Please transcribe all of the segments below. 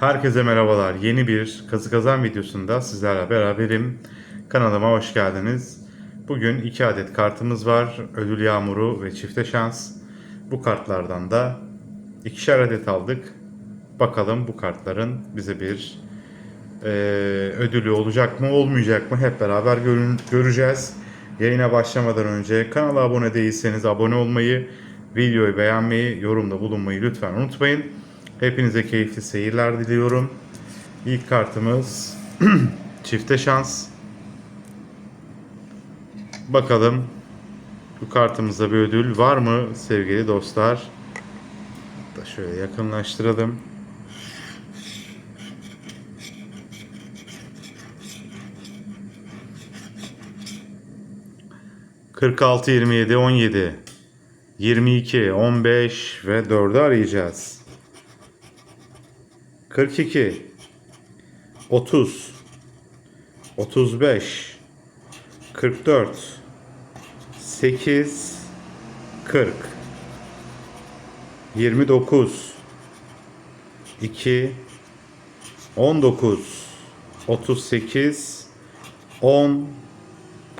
Herkese merhabalar. Yeni bir kazı kazan videosunda sizlerle beraberim. Kanalıma hoş geldiniz. Bugün iki adet kartımız var. Ödül Yağmuru ve Çifte Şans. Bu kartlardan da ikişer adet aldık. Bakalım bu kartların bize bir eee, ödülü olacak mı olmayacak mı hep beraber görün- göreceğiz. Yayına başlamadan önce kanala abone değilseniz abone olmayı, videoyu beğenmeyi, yorumda bulunmayı lütfen unutmayın. Hepinize keyifli seyirler diliyorum. İlk kartımız çifte şans. Bakalım bu kartımızda bir ödül var mı sevgili dostlar? Da şöyle yakınlaştıralım. Kırk altı, yirmi yedi, on yedi, yirmi iki, on beş ve 4'ü arayacağız. 42 30 35 44 8 40 29 2 19 38 10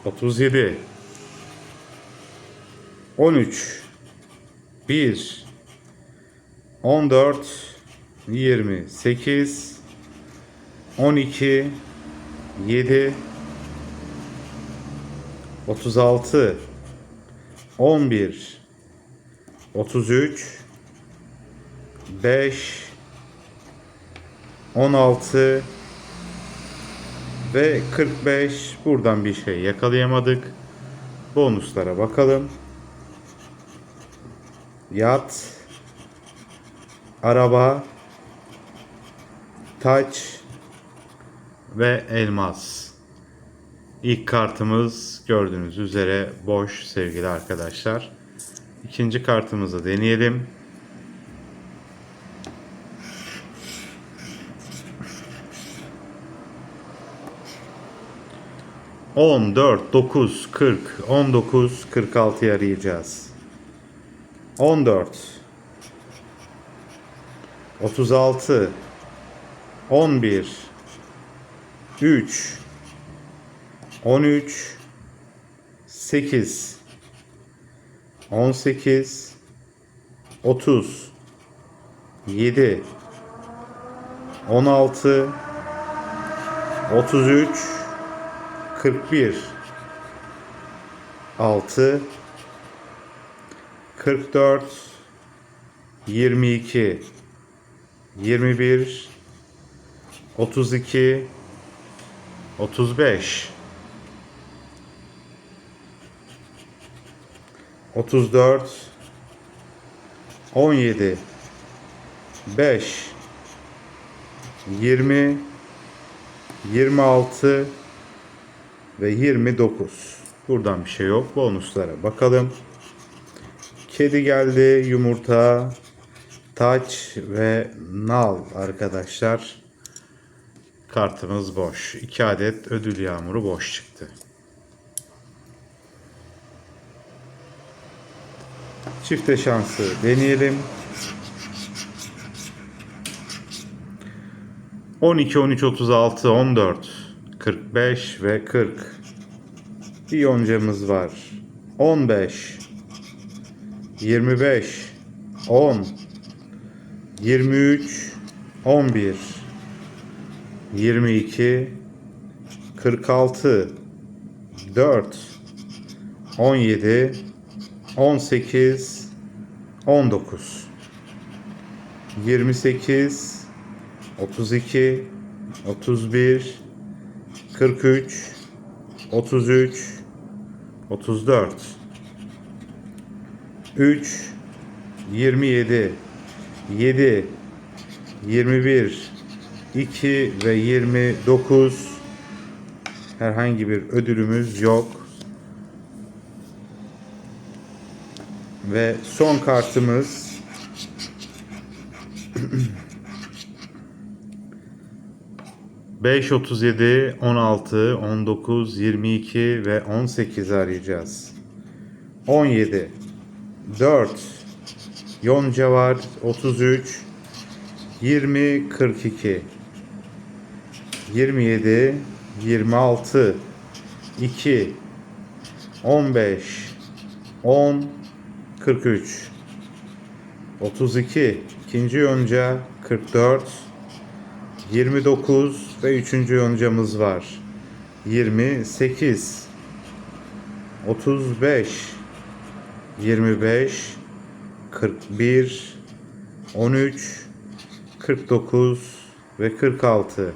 37 13 1 14 28 12 7 36 11 33 5 16 ve 45 buradan bir şey yakalayamadık. Bonuslara bakalım. Yat araba taç ve elmas. İlk kartımız gördüğünüz üzere boş sevgili arkadaşlar. İkinci kartımızı deneyelim. On, dört, dokuz, kırk, on dokuz, kırk altı arayacağız. On dört, otuz altı, 11 3 13 8 18 30 7 16 33 41 6 44 22 21 32 35 34 17 5 20 26 ve 29 buradan bir şey yok bonuslara bakalım. Kedi geldi yumurta taç ve nal arkadaşlar kartımız boş. 2 adet ödül yağmuru boş çıktı. Çifte şansı deneyelim. 12 13 36 14 45 ve 40 bir yoncamız var 15 25 10 23 11 22 46 4 17 18 19 28 32 31 43 33 34 3 27 7 21 2 ve 29 herhangi bir ödülümüz yok. Ve son kartımız Beş, otuz yedi, on altı, on dokuz, yirmi iki ve on sekiz arayacağız. On yedi, dört, Yonca var, otuz üç, 20 42 27 26 2 15 10 43 32 ikinci yonca 44 29 ve üçüncü yoncamız var. 28 35 25 41 13 49 ve 46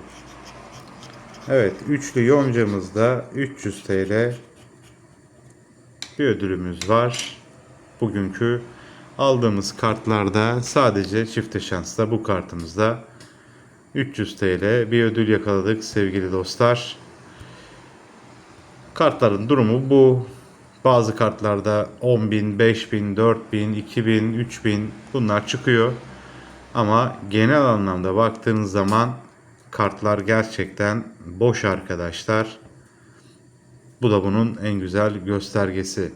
Evet üçlü yoncamızda 300 TL bir ödülümüz var. Bugünkü aldığımız kartlarda sadece çifte şansla bu kartımızda 300 TL bir ödül yakaladık sevgili dostlar. Kartların durumu bu. Bazı kartlarda 10.000, 5.000, 4.000, 2.000, 3.000 bunlar çıkıyor. Ama genel anlamda baktığınız zaman kartlar gerçekten boş arkadaşlar. Bu da bunun en güzel göstergesi.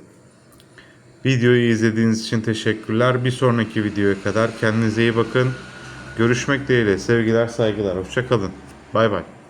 Videoyu izlediğiniz için teşekkürler. Bir sonraki videoya kadar kendinize iyi bakın. Görüşmek dileğiyle. Sevgiler, saygılar. Hoşçakalın. Bay bay.